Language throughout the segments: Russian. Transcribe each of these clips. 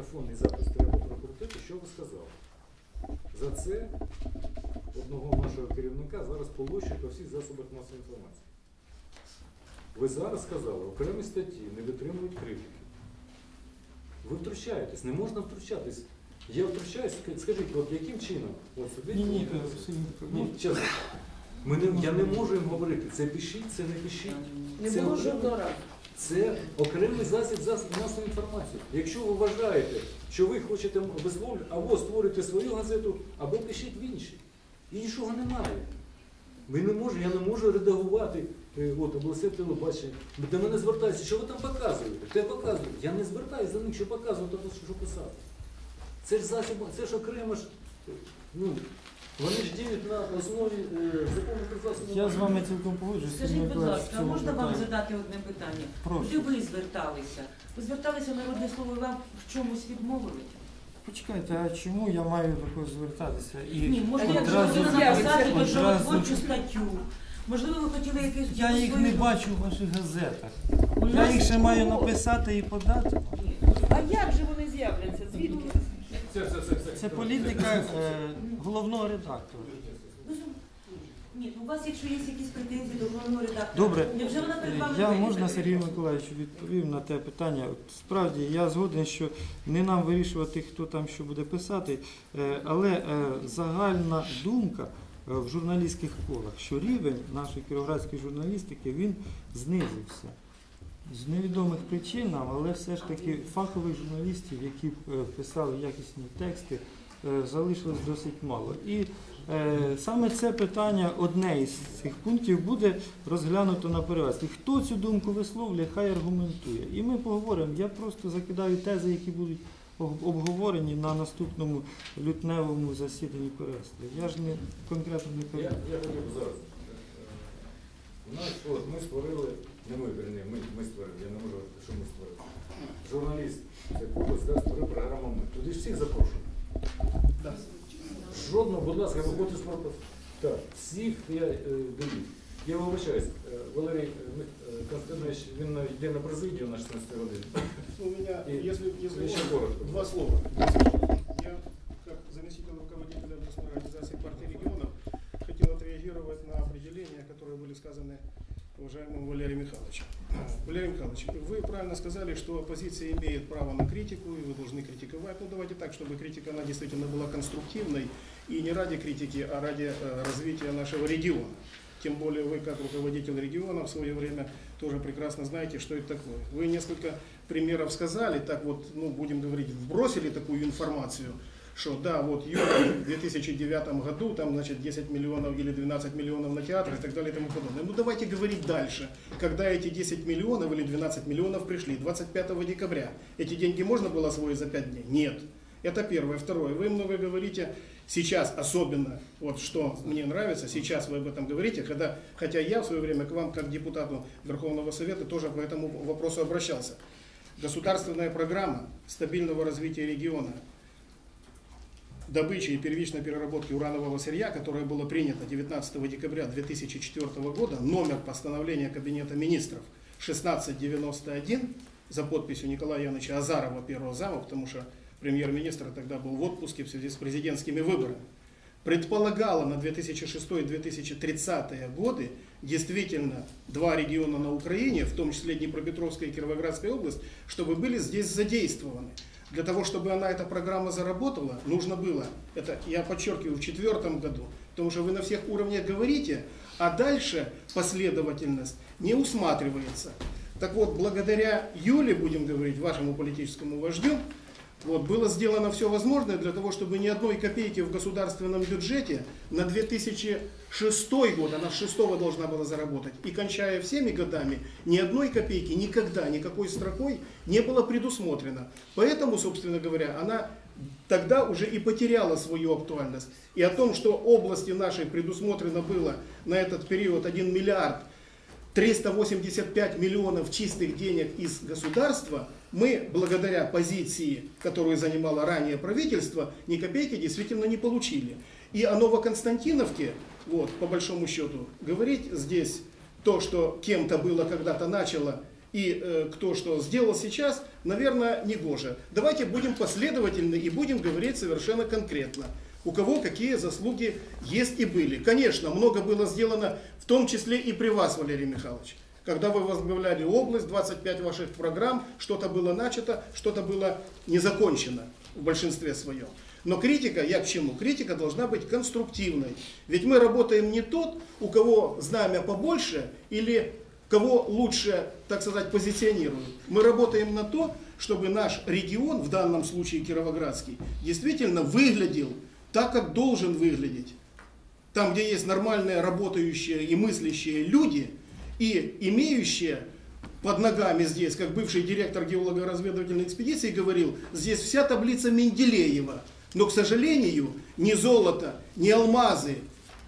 магнітофонний запис треба прокрутити, що ви сказали. За це одного нашого керівника зараз полощують по всіх засобах масової інформації. Ви зараз сказали, окремі статті не витримують критики. Ви втручаєтесь, не можна втручатись. Я втручаюсь, скажіть, от яким чином? От сидить. Ні, ні, от, ні, чесно. Ми не, я не можу їм говорити, це пишіть, це не пишіть. Не Це окремо- разу. Це окремий засіб засіб масової інформації. Якщо ви вважаєте, що ви хочете обезловлювати, або створюйте свою газету, або пишіть в іншій. Іншого немає. Ми не можемо, я не можу редагувати е, от, обласне телебачення. До мене звертаються, що ви там показуєте? Те показуєте. Я не звертаюся до них, що показувати, або що писати. Це ж засіб, це ж окремо ж. е, Ну, вони ж діють на основі е, закону про засоби. Я з вами цілком погоджуюсь. Скажіть, будь ласка, а можна вам задати одне питання? Прошу. Куди ви зверталися? Ви зверталися народне слово і вам в чомусь відмовили? Почекайте, а чому я маю до когось звертатися? І Ні, можливо, як ви одразу- ви хотіли написати одразу- творчу статтю. Можливо, ви хотіли якийсь Я їх не бачу в ваших газетах. Я їх ще маю написати і подати. Ні. А як же вони з'являться? Звідки? Це, це, це, це. Це політика е, головного редактора. Ні, ну у вас, якщо є якісь претензії до головного редактора, Добре, невже вона перед вами я можна Сергію Миколаївичу відповім на те питання. От, справді я згоден, що не нам вирішувати, хто там що буде писати, е, але е, загальна думка в журналістських колах, що рівень нашої кіровоградської журналістики він знизився. З невідомих причин, але все ж таки фахових журналістів, які е, писали якісні тексти, е, залишилось досить мало. І е, саме це питання, одне із цих пунктів, буде розглянуто на перевезці. Хто цю думку висловлює, хай аргументує. І ми поговоримо. Я просто закидаю тези, які будуть обговорені на наступному лютневому засіданні перевезки. Я ж не конкретно не кажу. я би зараз. У нас от, ми створили, не ми, верні, ми, ми створили, я не можу говорити, що ми створили. Журналіст, це Кубас, да, створив програму ми. Туди ж всіх запрошуємо. Жодного, будь ласка, виходьте з корпусу. Так, всіх я е, даю. Я вибачаюсь, е, Валерій е, Мих- е, Константинович, він навіть йде на президію на 16 годині. У меня, И если, если еще можно, коротко. два слова. Я, как заместитель руководителя областной организации партии регионов, хотел отреагировать на определения, которые были сказаны уважаемым Валерием Михайловичем. Валерий Михайлович, вы правильно сказали, что оппозиция имеет право на критику, и вы должны критиковать. Ну, давайте так, чтобы критика, она действительно была конструктивной, и не ради критики, а ради э, развития нашего региона. Тем более вы, как руководитель региона, в свое время тоже прекрасно знаете, что это такое. Вы несколько примеров сказали, так вот, ну, будем говорить, вбросили такую информацию, что да, вот Юра в 2009 году, там, значит, 10 миллионов или 12 миллионов на театр и так далее и тому подобное. Ну, давайте говорить дальше. Когда эти 10 миллионов или 12 миллионов пришли? 25 декабря. Эти деньги можно было освоить за 5 дней? Нет. Это первое. Второе. Вы много говорите сейчас, особенно, вот что мне нравится, сейчас вы об этом говорите, когда, хотя я в свое время к вам, как депутату Верховного Совета, тоже по этому вопросу обращался. Государственная программа стабильного развития региона, добычи и первичной переработки уранового сырья, которая была принята 19 декабря 2004 года, номер постановления Кабинета министров 1691 за подписью Николая Яновича Азарова, первого зама, потому что премьер-министр тогда был в отпуске в связи с президентскими выборами, предполагала на 2006-2030 годы действительно два региона на Украине, в том числе Днепропетровская и Кировоградская область, чтобы были здесь задействованы. Для того, чтобы она, эта программа заработала, нужно было, это я подчеркиваю, в четвертом году, потому что вы на всех уровнях говорите, а дальше последовательность не усматривается. Так вот, благодаря Юле, будем говорить, вашему политическому вождю, вот, было сделано все возможное для того, чтобы ни одной копейки в государственном бюджете на 2006 год, она с 6 должна была заработать, и кончая всеми годами, ни одной копейки никогда, никакой строкой не было предусмотрено. Поэтому, собственно говоря, она тогда уже и потеряла свою актуальность. И о том, что области нашей предусмотрено было на этот период 1 миллиард 385 миллионов чистых денег из государства, мы, благодаря позиции, которую занимало ранее правительство, ни копейки действительно не получили. И о Новоконстантиновке, вот, по большому счету, говорить здесь то, что кем-то было когда-то начало, и э, кто что сделал сейчас, наверное, не гоже. Давайте будем последовательны и будем говорить совершенно конкретно. У кого какие заслуги есть и были. Конечно, много было сделано, в том числе и при вас, Валерий Михайлович. Когда вы возглавляли область, 25 ваших программ, что-то было начато, что-то было не закончено в большинстве своем. Но критика, я к чему? Критика должна быть конструктивной. Ведь мы работаем не тот, у кого знамя побольше или кого лучше, так сказать, позиционируют. Мы работаем на то, чтобы наш регион, в данном случае Кировоградский, действительно выглядел так, как должен выглядеть. Там, где есть нормальные работающие и мыслящие люди, и имеющие под ногами здесь, как бывший директор геолого-разведывательной экспедиции говорил, здесь вся таблица Менделеева. Но, к сожалению, ни золото, ни алмазы,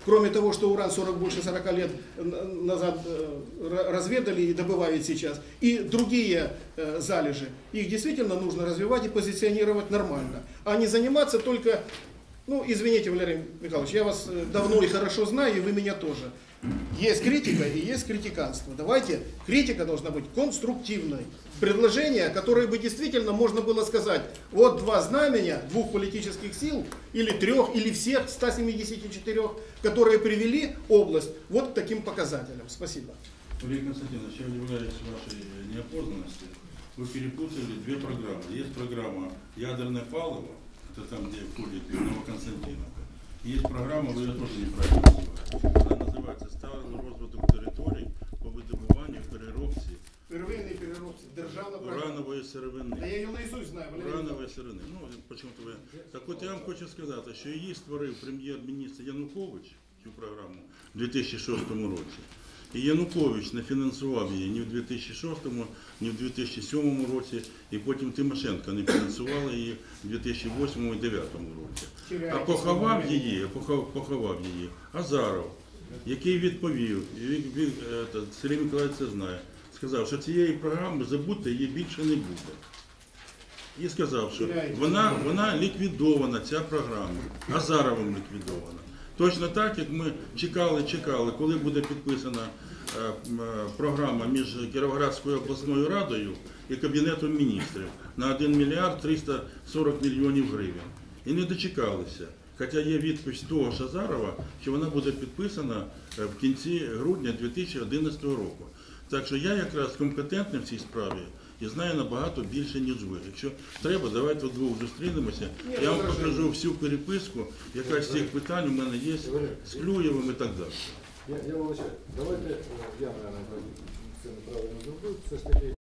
кроме того, что уран-40 больше 40 лет назад э, ра- разведали и добывают сейчас, и другие э, залежи, их действительно нужно развивать и позиционировать нормально, а не заниматься только ну, извините, Валерий Михайлович, я вас э, давно и хорошо знаю, и вы меня тоже. Есть критика и есть критиканство. Давайте, критика должна быть конструктивной. Предложения, которые бы действительно можно было сказать, вот два знамения двух политических сил, или трех, или всех 174, которые привели область вот к таким показателям. Спасибо. Валерий Константинович, я удивляюсь вашей неопознанности. Вы перепутали две программы. Есть программа «Ядерное палово», это там, где входит Новоконстантиновка. Есть программа, ви її теж неправильно називаєте. Вона називається «Сталий розвиток територій по видобуванню, переробці Первинний переробці, державна уранової сировини». я її наизусть знаю, Уранової сировини. Ну, почему-то ви. Так от я вам хочу сказати, що її створив прем'єр-міністр Янукович, цю програму, у 2006 році. І Янукович не фінансував її ні в 2006, ні в 2007 році, і потім Тимошенко не фінансувала її в 2008 і 2009 році. А поховав її, поховав її Азаров, який відповів, він, е, Сергій Миколаївич це знає, сказав, що цієї програми забудьте, її більше не буде. І сказав, що вона, вона ліквідована, ця програма, Азаровим ліквідована. Точно так, як ми чекали, чекали, коли буде підписана е, е, програма між Кіровоградською обласною радою і Кабінетом міністрів на 1 мільярд 340 мільйонів гривень. І не дочекалися. Хоча є відповідь того ж Азарова, що вона буде підписана е, в кінці грудня 2011 року. Так що я якраз компетентний в цій справі і знаю набагато більше, ніж ви. Якщо треба, давайте вдвох зустрінемося. Я вам покажу всю переписку, яка з цих питань у мене є з Клюєвим і так далі. Я, вибачаю, давайте, е, я, мабуть, це неправильно зробив, все ж таки